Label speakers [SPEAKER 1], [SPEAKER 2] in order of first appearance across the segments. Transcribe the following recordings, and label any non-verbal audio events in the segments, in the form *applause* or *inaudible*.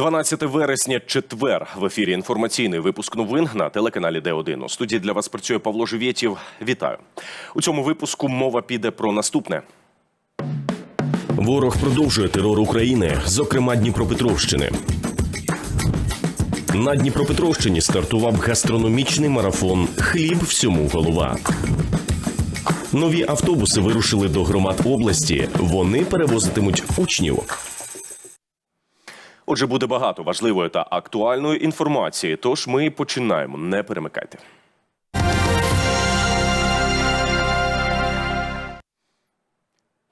[SPEAKER 1] 12 вересня, четвер. В ефірі інформаційний випуск новин на телеканалі Д1. У студії для вас працює Павло Живєтів. Вітаю. У цьому випуску мова піде про наступне.
[SPEAKER 2] Ворог продовжує терор України, зокрема Дніпропетровщини. На Дніпропетровщині стартував гастрономічний марафон Хліб всьому голова. Нові автобуси вирушили до громад області. Вони перевозитимуть учнів.
[SPEAKER 1] Отже, буде багато важливої та актуальної інформації. Тож ми починаємо. Не перемикайте.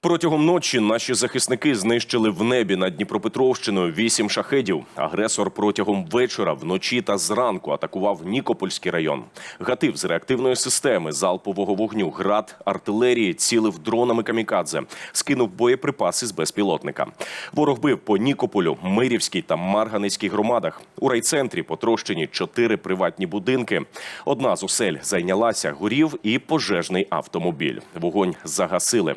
[SPEAKER 1] Протягом ночі наші захисники знищили в небі над Дніпропетровщиною вісім шахедів. Агресор протягом вечора, вночі та зранку атакував Нікопольський район. Гатив з реактивної системи залпового вогню, град артилерії цілив дронами камікадзе, скинув боєприпаси з безпілотника. Ворог бив по Нікополю, Мирівській та Марганицькій громадах. У райцентрі потрощені чотири приватні будинки. Одна з осель зайнялася, горів і пожежний автомобіль. Вогонь загасили.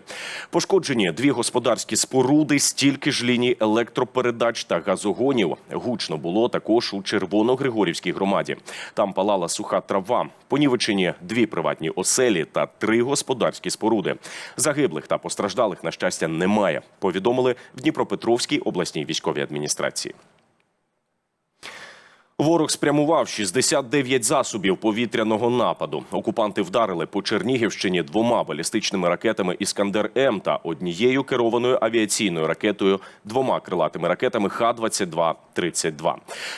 [SPEAKER 1] Пошкоджені дві господарські споруди, стільки ж ліній електропередач та газогонів. Гучно було також у Червоногригорівській громаді. Там палала суха трава. Понівечені дві приватні оселі та три господарські споруди. Загиблих та постраждалих, на щастя, немає. Повідомили в Дніпропетровській обласній військовій адміністрації. Ворог спрямував 69 засобів повітряного нападу. Окупанти вдарили по Чернігівщині двома балістичними ракетами Іскандер М та однією керованою авіаційною ракетою, двома крилатими ракетами Х-22-32.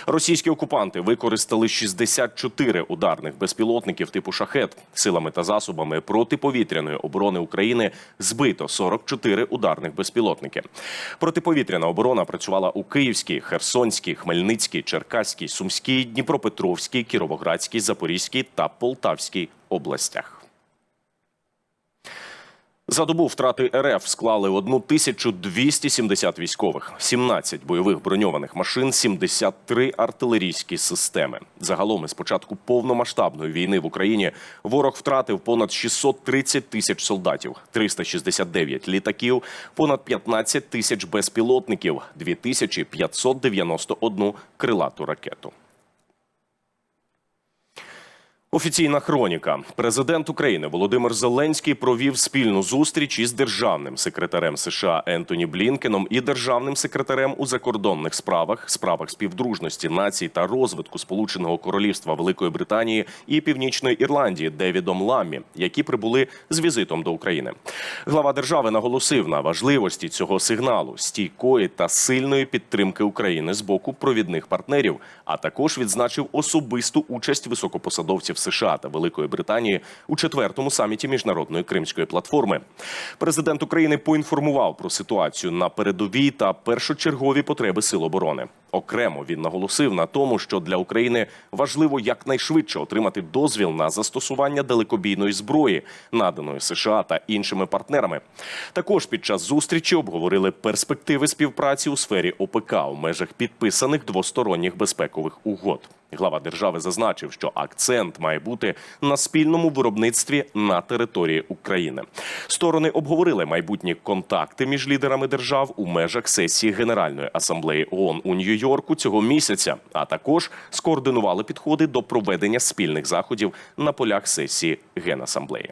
[SPEAKER 1] Російські окупанти використали 64 ударних безпілотників типу шахет. Силами та засобами протиповітряної оборони України збито 44 ударних безпілотники. Протиповітряна оборона працювала у Київській, Херсонській, Хмельницькій, Черкаській, Сумській, Дніпропетровській, Кіровоградській, Запорізькій та Полтавській областях. За добу втрати РФ склали 1270 військових, 17 бойових броньованих машин, 73 артилерійські системи. Загалом із початку повномасштабної війни в Україні ворог втратив понад 630 тисяч солдатів, 369 літаків, понад 15 тисяч безпілотників, 2591 крилату ракету. Офіційна хроніка. Президент України Володимир Зеленський провів спільну зустріч із державним секретарем США Ентоні Блінкеном і державним секретарем у закордонних справах, справах співдружності націй та розвитку Сполученого Королівства Великої Британії і Північної Ірландії Девідом Ламмі, які прибули з візитом до України. Глава держави наголосив на важливості цього сигналу, стійкої та сильної підтримки України з боку провідних партнерів, а також відзначив особисту участь високопосадовців США та Великої Британії у четвертому саміті міжнародної кримської платформи. Президент України поінформував про ситуацію на передовій та першочергові потреби сил оборони. Окремо він наголосив на тому, що для України важливо якнайшвидше отримати дозвіл на застосування далекобійної зброї, наданої США та іншими партнерами. Також під час зустрічі обговорили перспективи співпраці у сфері ОПК у межах підписаних двосторонніх безпекових угод. Глава держави зазначив, що акцент має бути на спільному виробництві на території України. Сторони обговорили майбутні контакти між лідерами держав у межах сесії Генеральної асамблеї ООН у Нью-Йорку цього місяця, а також скоординували підходи до проведення спільних заходів на полях сесії Генасамблеї.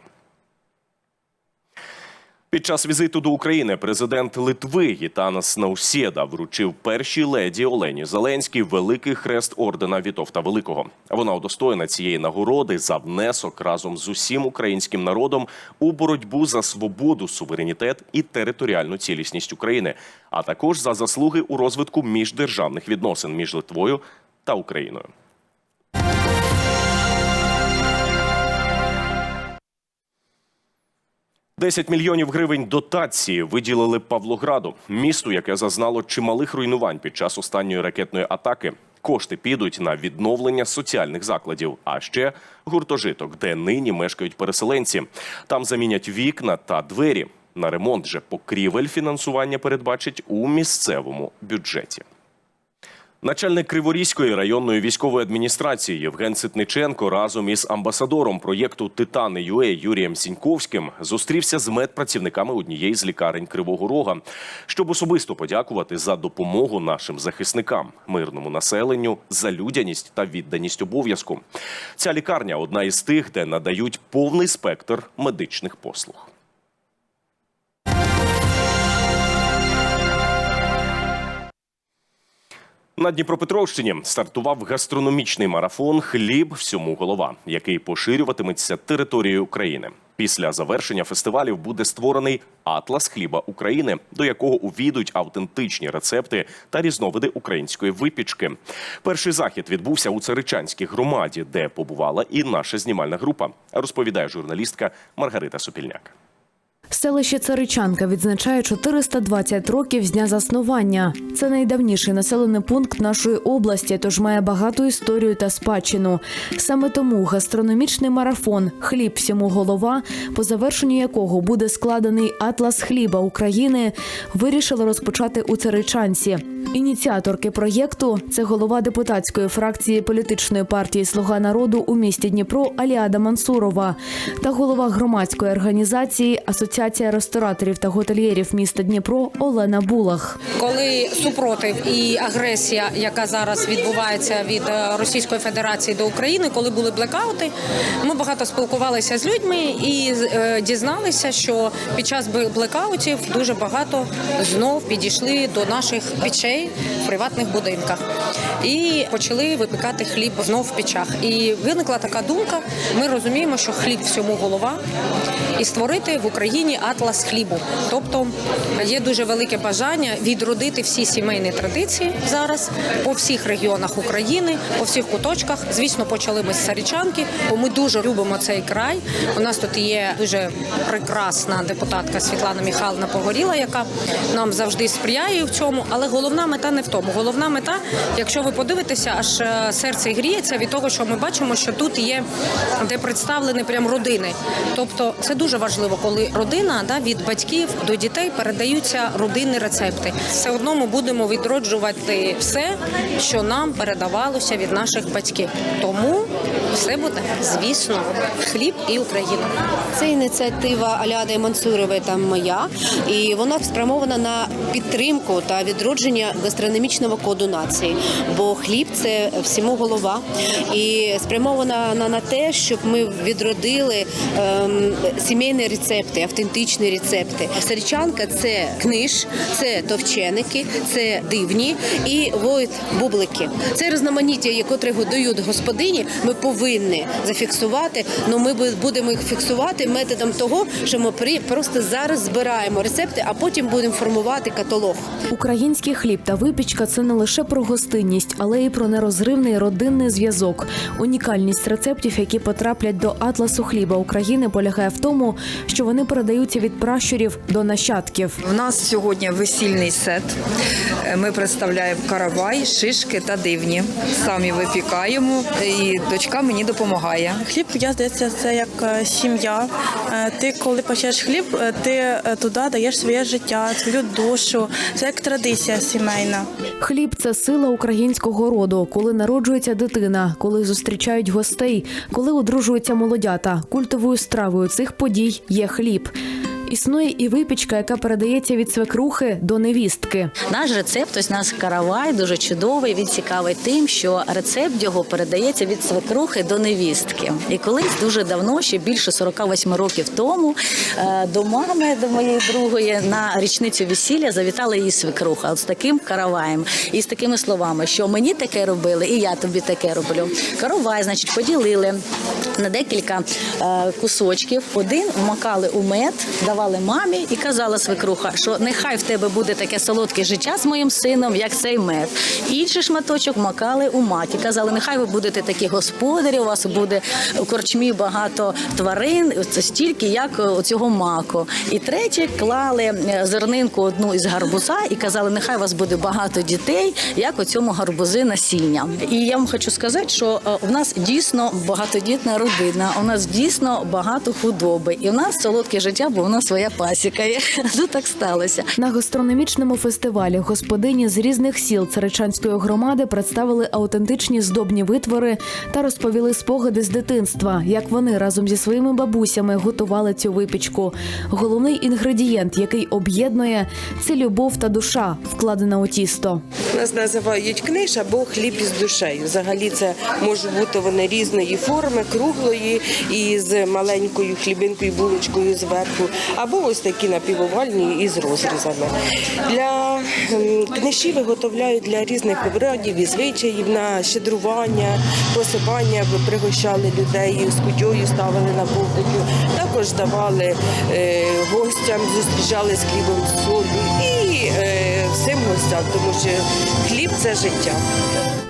[SPEAKER 1] Під час візиту до України президент Литви Гітанас Наусєда вручив першій леді Олені Зеленській великий хрест ордена Вітовта Великого. Вона удостоєна цієї нагороди за внесок разом з усім українським народом у боротьбу за свободу, суверенітет і територіальну цілісність України, а також за заслуги у розвитку міждержавних відносин між Литвою та Україною. Десять мільйонів гривень дотації виділили Павлограду, місту, яке зазнало чималих руйнувань під час останньої ракетної атаки. Кошти підуть на відновлення соціальних закладів, а ще гуртожиток, де нині мешкають переселенці. Там замінять вікна та двері. На ремонт же покрівель фінансування передбачить у місцевому бюджеті. Начальник Криворізької районної військової адміністрації Євген Ситниченко разом із амбасадором проєкту Титани ЮЕ Юрієм Сіньковським зустрівся з медпрацівниками однієї з лікарень Кривого Рога, щоб особисто подякувати за допомогу нашим захисникам, мирному населенню, за людяність та відданість обов'язку. Ця лікарня одна із тих, де надають повний спектр медичних послуг. На Дніпропетровщині стартував гастрономічний марафон Хліб всьому голова, який поширюватиметься територією України. Після завершення фестивалів буде створений атлас хліба України, до якого увійдуть автентичні рецепти та різновиди української випічки. Перший захід відбувся у Царичанській громаді, де побувала і наша знімальна група. Розповідає журналістка Маргарита Сопільняк.
[SPEAKER 3] Селище Царичанка відзначає 420 років з дня заснування. Це найдавніший населений пункт нашої області, тож має багату історію та спадщину. Саме тому гастрономічний марафон Хліб всьому голова, по завершенню якого буде складений атлас хліба України, вирішили розпочати у Царичанці. Ініціаторки проєкту це голова депутатської фракції політичної партії Слуга народу у місті Дніпро Аліада Мансурова та голова громадської організації Асоціація рестораторів та готельєрів міста Дніпро Олена Булах.
[SPEAKER 4] коли супротив і агресія, яка зараз відбувається від е, Російської Федерації до України, коли були блекаути, ми багато спілкувалися з людьми і е, дізналися, що під час блекаутів дуже багато знов підійшли до наших печей в приватних будинках і почали випікати хліб знов в печах. І виникла така думка. Ми розуміємо, що хліб всьому голова, і створити в Україні атлас хлібу. Тобто є дуже велике бажання відродити всі сімейні традиції зараз по всіх регіонах України, по всіх куточках. Звісно, почали ми з Сарічанки, бо ми дуже любимо цей край. У нас тут є дуже прекрасна депутатка Світлана Михайловна Погоріла, яка нам завжди сприяє в цьому. Але головна мета не в тому. Головна мета, якщо ви подивитеся, аж е, серце гріється від того, що ми бачимо, що тут є де представлені прям родини. Тобто це дуже важливо, коли родина да, від батьків до дітей передаються родинні рецепти. Все одно ми будемо відроджувати все, що нам передавалося від наших батьків. Тому все буде, звісно, хліб і Україна.
[SPEAKER 5] Це ініціатива Аляди Мансурової та моя, і вона спрямована на підтримку та відродження гастрономічного коду нації. Бо хліб це всьому голова, і спрямована на, на те, щоб ми відродили ем, сімейні рецепти, автентичні рецепти. Сарічанка це книж, це товченики, це дивні і воїт бублики. Це різноманіття, яке дають господині. Ми повинні зафіксувати. Ну ми будемо їх фіксувати методом того, що ми просто зараз збираємо рецепти, а потім будемо формувати каталог.
[SPEAKER 3] Український хліб та випічка це не лише про гостинність, але й про нерозривний родинний зв'язок. Унікальність рецептів, які потраплять до атласу хліба України, полягає в тому, що вони передаються від пращурів до нащадків.
[SPEAKER 6] У нас сьогодні весільний сет. Ми представляємо каравай, шишки та дивні. Самі випікаємо, і дочка мені допомагає.
[SPEAKER 7] Хліб, я здається, це як е, сім'я. Е, Ти, коли почаєш хліб, е, ти туди даєш своє життя, свою душу. Це як традиція сімейна.
[SPEAKER 3] Хліб це сила українського роду, коли народжується дитина, коли зустрічають гостей, коли одружуються молодята. Культовою стравою цих подій є хліб. 嗯。Існує і випічка, яка передається від свекрухи до невістки.
[SPEAKER 8] Наш рецепт, ось наш каравай, дуже чудовий. Він цікавий тим, що рецепт його передається від свекрухи до невістки. І колись дуже давно, ще більше 48 років тому, е, до мами, до моєї другої, на річницю весілля завітала її свекруха. З таким караваєм і з такими словами, що мені таке робили, і я тобі таке роблю. Каравай, значить, поділили на декілька е, кусочків. Один вмакали у мед, давали мамі і казала свекруха, що нехай в тебе буде таке солодке життя з моїм сином, як цей мед. Інший шматочок макали у маті. Казали, нехай ви будете такі господарі, у вас буде у корчмі багато тварин, стільки, як цього маку. І третє клали е, зернинку одну із гарбуза і казали, нехай у вас буде багато дітей, як у цьому гарбузи насіння. І я вам хочу сказати, що е, в нас дійсно багатодітна родина. У нас дійсно багато худоби, і у нас солодке життя, бо у нас своя пасіка є. *laughs* Ну так сталося.
[SPEAKER 3] На гастрономічному фестивалі господині з різних сіл Царичанської громади представили аутентичні здобні витвори та розповіли спогади з дитинства, як вони разом зі своїми бабусями готували цю випічку. Головний інгредієнт, який об'єднує, це любов та душа, вкладена у тісто.
[SPEAKER 9] Нас називають книж або хліб із душею. Взагалі це можуть бути вони різної форми, круглої і з маленькою хлібинкою, булочкою зверху, або ось такі напівовальні із розрізами. Для ем, книжі виготовляють для різних обрядів і звичаїв на щедрування, посипання, пригощали людей з кутьою, ставили на вогню. Також давали е, гостям, зустрічали з хлібом з солью і е, всім гостям, тому що хліб це життя.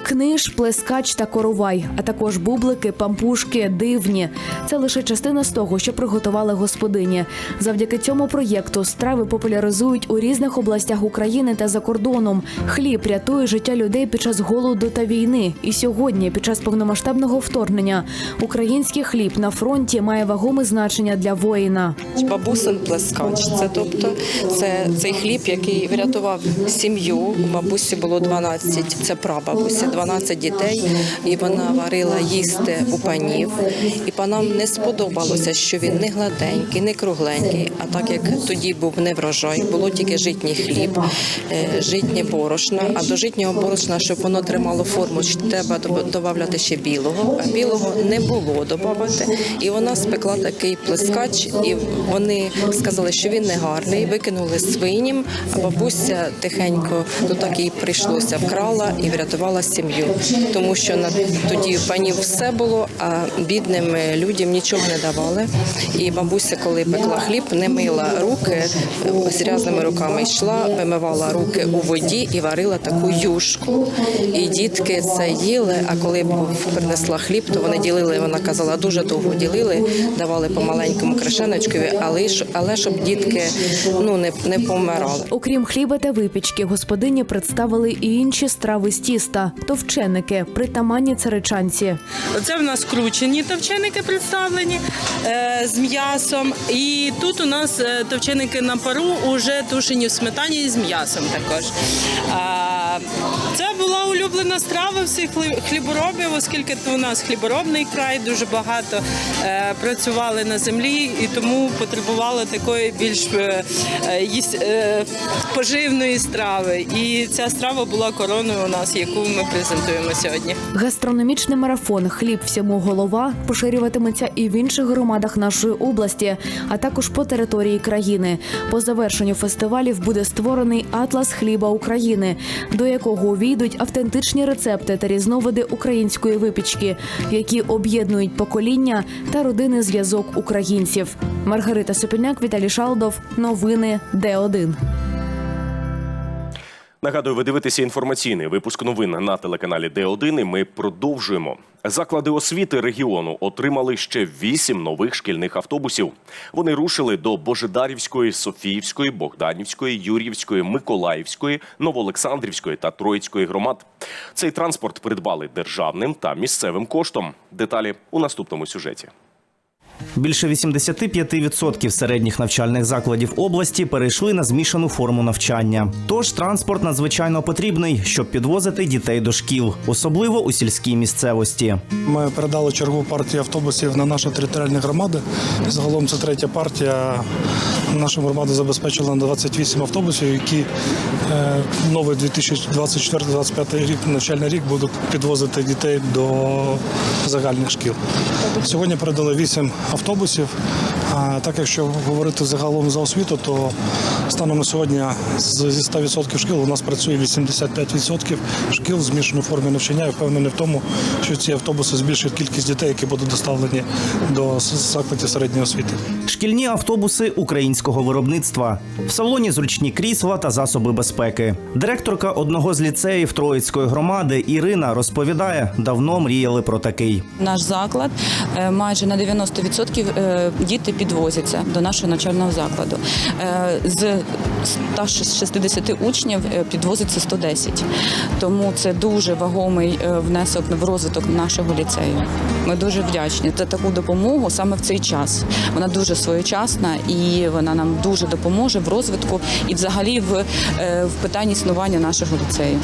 [SPEAKER 3] Книж, плескач та коровай, а також бублики, пампушки, дивні. Це лише частина з того, що приготували господині. Завдяки цьому проєкту страви популяризують у різних областях України та за кордоном. Хліб рятує життя людей під час голоду та війни. І сьогодні, під час повномасштабного вторгнення, український хліб на фронті має вагоме значення для воїна.
[SPEAKER 10] Бабусин плескач. Це тобто це цей хліб, який врятував сім'ю. У бабусі було 12, це прабабусі, 12 дітей, і вона варила їсти у панів. І панам не сподобалося, що він не гладенький, не кругленький. А так як тоді був не врожай, було тільки житній хліб, е, житнє борошно. А до житнього борошна, щоб воно тримало форму, треба додавати ще білого. А білого не було додавати. І вона спекла такий плескач, і вони сказали, що він не гарний, викинули свиням, а бабуся тихенько то так їй прийшлося, вкрала і врятувала сім'ю, тому що на тоді панів все було, а бідним людям нічого не давали. І бабуся, коли пекла хліб, не мила руки з грязними руками йшла, вимивала руки у воді і варила таку юшку. І дітки це їли. А коли принесла хліб, то вони ділили. Вона казала, дуже довго ділили, давали по маленькому крашеночкові, але але щоб дітки ну не, не помирали.
[SPEAKER 3] Окрім хліба та випічки, господині представили і інші страви з тіста товченики, притаманні царичанці.
[SPEAKER 11] Оце в нас кручені товченики представлені е, з м'ясом. І тут у нас е, товченики на пару уже тушені в сметані з м'ясом також. Це була улюблена страва всіх хліборобів, оскільки у нас хліборобний край, дуже багато е, працювали на землі і тому потребували такої більш е, е, поживної страви. І ця страва була короною у нас, яку ми презентуємо сьогодні.
[SPEAKER 3] Гастрономічний марафон Хліб всьому голова поширюватиметься і в інших громадах нашої області, а також по території країни. По завершенню фестивалів буде створений атлас хліба України, до якого увійдуть автентичні рецепти та різновиди української випічки, які об'єднують покоління та родинний зв'язок українців. Маргарита Сопільняк, Віталій Шалдов. Новини Д1.
[SPEAKER 1] Нагадую, ви дивитеся інформаційний випуск новин на телеканалі Д1. І ми продовжуємо. Заклади освіти регіону отримали ще вісім нових шкільних автобусів. Вони рушили до Божедарівської, Софіївської, Богданівської, Юр'ївської, Миколаївської, Новоолександрівської та Троїцької громад. Цей транспорт придбали державним та місцевим коштом. Деталі у наступному сюжеті.
[SPEAKER 12] Більше 85% середніх навчальних закладів області перейшли на змішану форму навчання. Тож транспорт надзвичайно потрібний, щоб підвозити дітей до шкіл, особливо у сільській місцевості.
[SPEAKER 13] Ми передали чергову партію автобусів на наші територіальні громади. Загалом це третя партія. Наша громада забезпечила на 28 автобусів, які е, новий 2024-2025 рік навчальний рік будуть підвозити дітей до загальних шкіл. Сьогодні передали 8 автобусів автобусів. А так, якщо говорити загалом за освіту, то станом на сьогодні зі 100% шкіл у нас працює 85% шкіл в змішаній формі навчання. Я впевнений в тому, що ці автобуси збільшують кількість дітей, які будуть доставлені до закладів середньої освіти.
[SPEAKER 12] Шкільні автобуси українського виробництва. В салоні зручні крісла та засоби безпеки. Директорка одного з ліцеїв Троїцької громади Ірина розповідає, давно мріяли про такий.
[SPEAKER 14] Наш заклад е, майже на 90% е, діти підвозяться до нашого навчального закладу. Е, З 160 учнів е, підвозиться 110. Тому це дуже вагомий е, внесок в розвиток нашого ліцею. Ми дуже вдячні за таку допомогу саме в цей час. Вона дуже своєчасна і вона нам дуже допоможе в розвитку і взагалі в, в питанні існування нашого ліцею.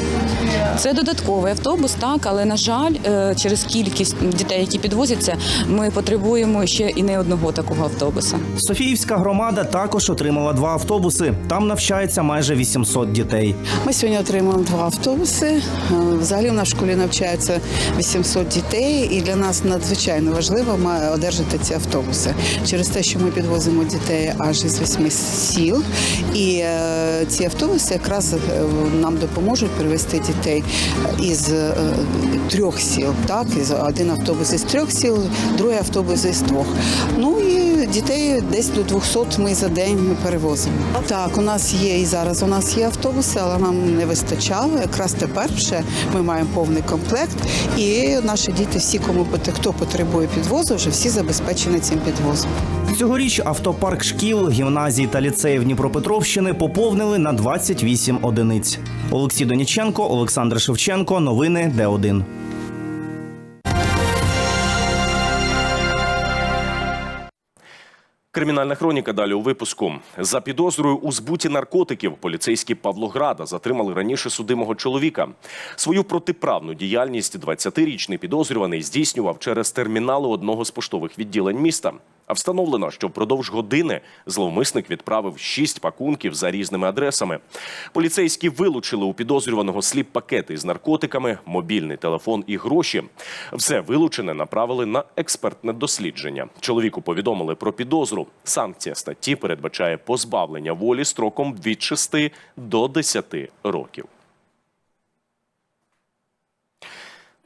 [SPEAKER 14] Це додатковий автобус, так, але на жаль, через кількість дітей, які підвозяться, ми потребуємо ще і не одного такого автобуса.
[SPEAKER 12] Софіївська громада також отримала два автобуси. Там навчається майже 800 дітей.
[SPEAKER 15] Ми сьогодні отримуємо два автобуси. Е, Взагалі в нашій школі навчається 800 дітей, і для нас надзвичайно важливо має одержати ці автобуси через те, що ми підвозимо дітей аж із восьми сіл. І е, ці автобуси якраз е, нам допоможуть перевести дітей із трьох сіл. Так, один автобус із трьох сіл, другий автобус із двох. Ну і дітей десь до 200 ми за день перевозимо. Так, у нас є і зараз у нас є автобуси, але нам не вистачало. Якраз тепер вже ми маємо повний комплект, і наші діти, всі, кому хто потребує підвозу, вже всі забезпечені цим підвозом.
[SPEAKER 12] Цьогоріч автопарк шкіл, гімназій та ліцеїв Дніпропетровщини поповнили на 28 одиниць. Олексій Доніченко, Олександр Шевченко. Новини Д1.
[SPEAKER 1] Кримінальна хроніка далі у випуску. За підозрою у збуті наркотиків поліцейські Павлограда затримали раніше судимого чоловіка. Свою протиправну діяльність 20-річний підозрюваний здійснював через термінали одного з поштових відділень міста. А встановлено, що впродовж години зловмисник відправив шість пакунків за різними адресами. Поліцейські вилучили у підозрюваного сліп-пакети з наркотиками, мобільний телефон і гроші. Все вилучене направили на експертне дослідження. Чоловіку повідомили про підозру. Санкція статті передбачає позбавлення волі строком від 6 до 10 років.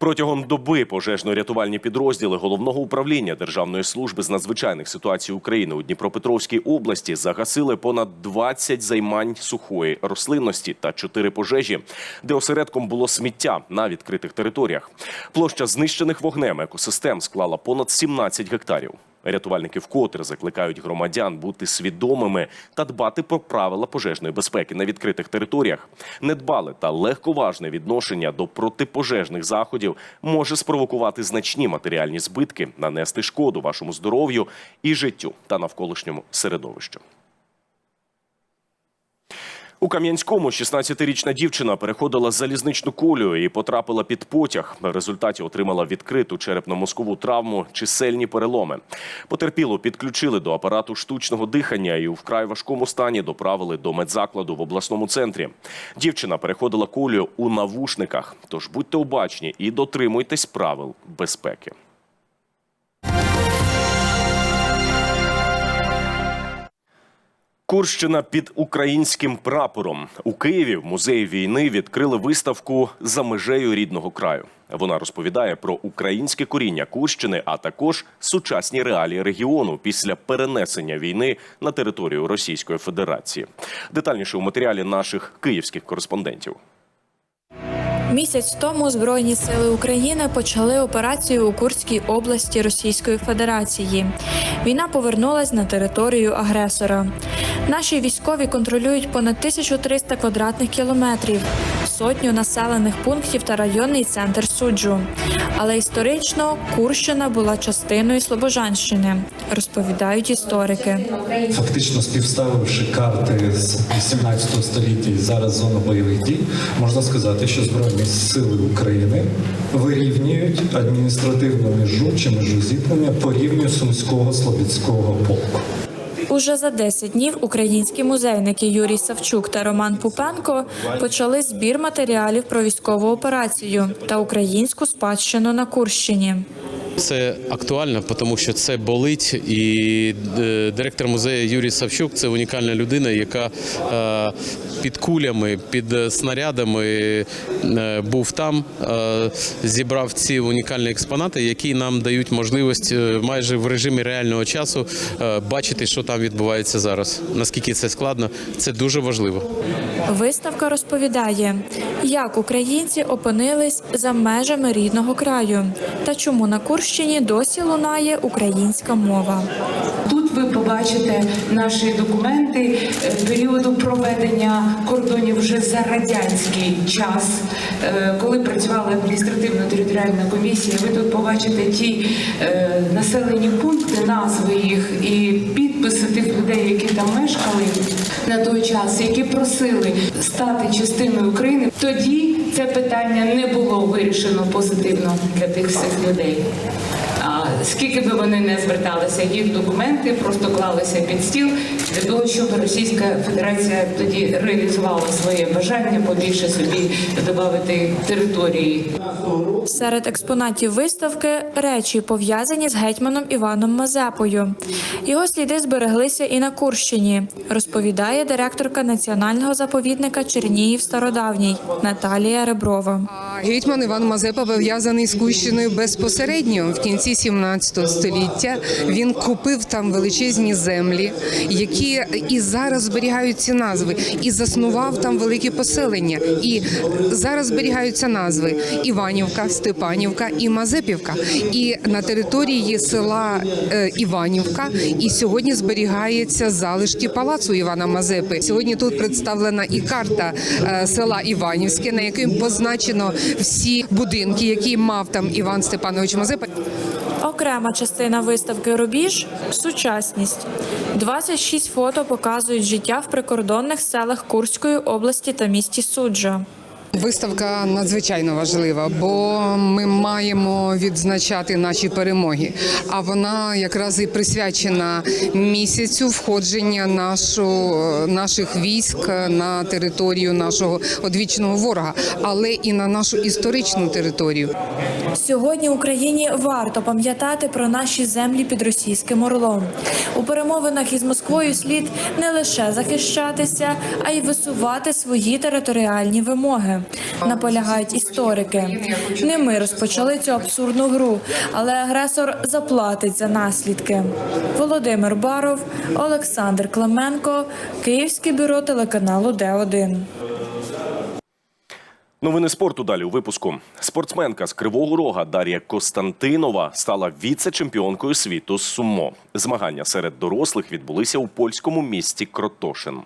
[SPEAKER 1] Протягом доби пожежно-рятувальні підрозділи головного управління Державної служби з надзвичайних ситуацій України у Дніпропетровській області загасили понад 20 займань сухої рослинності та 4 пожежі, де осередком було сміття на відкритих територіях. Площа знищених вогнем екосистем склала понад 17 гектарів. Рятувальники вкотре закликають громадян бути свідомими та дбати про правила пожежної безпеки на відкритих територіях. Недбале та легковажне відношення до протипожежних заходів може спровокувати значні матеріальні збитки, нанести шкоду вашому здоров'ю і життю та навколишньому середовищу. У Кам'янському 16-річна дівчина переходила залізничну колію і потрапила під потяг. В результаті отримала відкриту черепно-мозкову травму, чисельні переломи. Потерпілу підключили до апарату штучного дихання і у вкрай важкому стані доправили до медзакладу в обласному центрі. Дівчина переходила колію у навушниках. Тож будьте обачні і дотримуйтесь правил безпеки. Курщина під українським прапором у Києві в музеї війни відкрили виставку за межею рідного краю. Вона розповідає про українське коріння Курщини, а також сучасні реалії регіону після перенесення війни на територію Російської Федерації. Детальніше у матеріалі наших київських кореспондентів.
[SPEAKER 16] Місяць тому Збройні сили України почали операцію у Курській області Російської Федерації. Війна повернулась на територію агресора. Наші військові контролюють понад 1300 квадратних кілометрів, сотню населених пунктів та районний центр суджу. Але історично Курщина була частиною Слобожанщини, розповідають історики.
[SPEAKER 17] Фактично співставивши карти з 18 століття і зараз зону бойових дій, можна сказати, що Збройні сили України вирівнюють адміністративну межу чи межу зіткнення по рівню Сумського Слобідського полку.
[SPEAKER 16] Уже за 10 днів українські музейники Юрій Савчук та Роман Пупенко почали збір матеріалів про військову операцію та українську спадщину на Курщині.
[SPEAKER 18] Це актуально, тому що це болить, і е, директор музею Юрій Савчук це унікальна людина, яка е, під кулями, під снарядами е, був там, зібрав ці унікальні експонати, які нам дають можливість майже в режимі реального часу бачити, що там відбувається зараз. Наскільки це складно, це дуже важливо.
[SPEAKER 16] Виставка розповідає, як українці опинились за межами рідного краю та чому на Курщині Курщині досі лунає українська мова.
[SPEAKER 19] Тут ви побачите наші документи е, періоду проведення кордонів вже за радянський час, е, коли працювала адміністративно-територіальна комісія. Ви тут побачите ті е, населені пункти, назви їх і підписи тих людей, які там мешкали на той час, які просили стати частиною України. Тоді це питання не було вирішено позитивно для тих всіх людей. Скільки би вони не зверталися, їх документи просто клалися під стіл для того, щоб Російська Федерація тоді реалізувала своє бажання побільше собі додати території.
[SPEAKER 16] Серед експонатів виставки речі пов'язані з гетьманом Іваном Мазепою. Його сліди збереглися і на Курщині, розповідає директорка національного заповідника Чернігів Стародавній Наталія Реброва.
[SPEAKER 20] Гетьман Іван Мазепа пов'язаний з Кущиною безпосередньо в кінці 17 століття. Він купив там величезні землі, які і зараз зберігають ці назви, і заснував там великі поселення. І зараз зберігаються назви Іванівка, Степанівка і Мазепівка. І на території села е, Іванівка і сьогодні зберігається залишки палацу Івана Мазепи. Сьогодні тут представлена і карта е, села Іванівське, на якій позначено всі будинки, які мав там Іван Степанович Мазепа.
[SPEAKER 16] Окрема частина виставки Рубіж сучасність. 26 фото показують життя в прикордонних селах Курської області та місті Суджа.
[SPEAKER 20] Виставка надзвичайно важлива, бо ми маємо відзначати наші перемоги. А вона якраз і присвячена місяцю входження нашу, наших військ на територію нашого одвічного ворога, але і на нашу історичну територію.
[SPEAKER 16] Сьогодні Україні варто пам'ятати про наші землі під російським орлом. У перемовинах із Москвою слід не лише захищатися, а й висувати свої територіальні вимоги. Наполягають історики. Не ми розпочали цю абсурдну гру, але агресор заплатить за наслідки. Володимир Баров, Олександр Клименко, Київське бюро телеканалу Д1.
[SPEAKER 1] Новини спорту далі у випуску. Спортсменка з Кривого Рога Дар'я Костантинова стала віце-чемпіонкою світу з сумо. Змагання серед дорослих відбулися у польському місті Кротошин.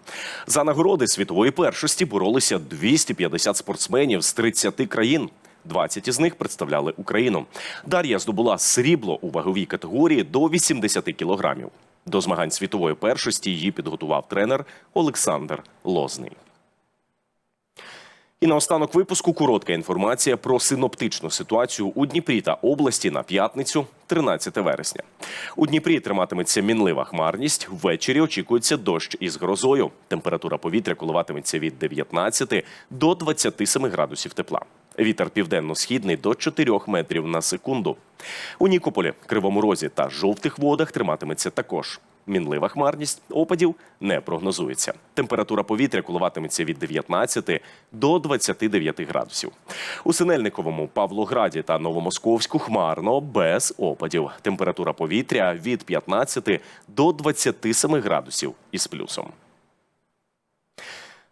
[SPEAKER 1] За нагороди світової першості боролися 250 спортсменів з 30 країн. 20 із них представляли Україну. Дар'я здобула срібло у ваговій категорії до 80 кілограмів. До змагань світової першості її підготував тренер Олександр Лозний. І наостанок випуску коротка інформація про синоптичну ситуацію у Дніпрі та області на п'ятницю, 13 вересня. У Дніпрі триматиметься мінлива хмарність. Ввечері очікується дощ із грозою. Температура повітря коливатиметься від 19 до 27 градусів тепла. Вітер південно-східний до 4 метрів на секунду. У Нікополі, Кривому Розі та жовтих водах триматиметься також. Мінлива хмарність опадів не прогнозується. Температура повітря коливатиметься від 19 до 29 градусів. У Синельниковому, Павлограді та Новомосковську хмарно без опадів. Температура повітря від 15 до 27 градусів із плюсом.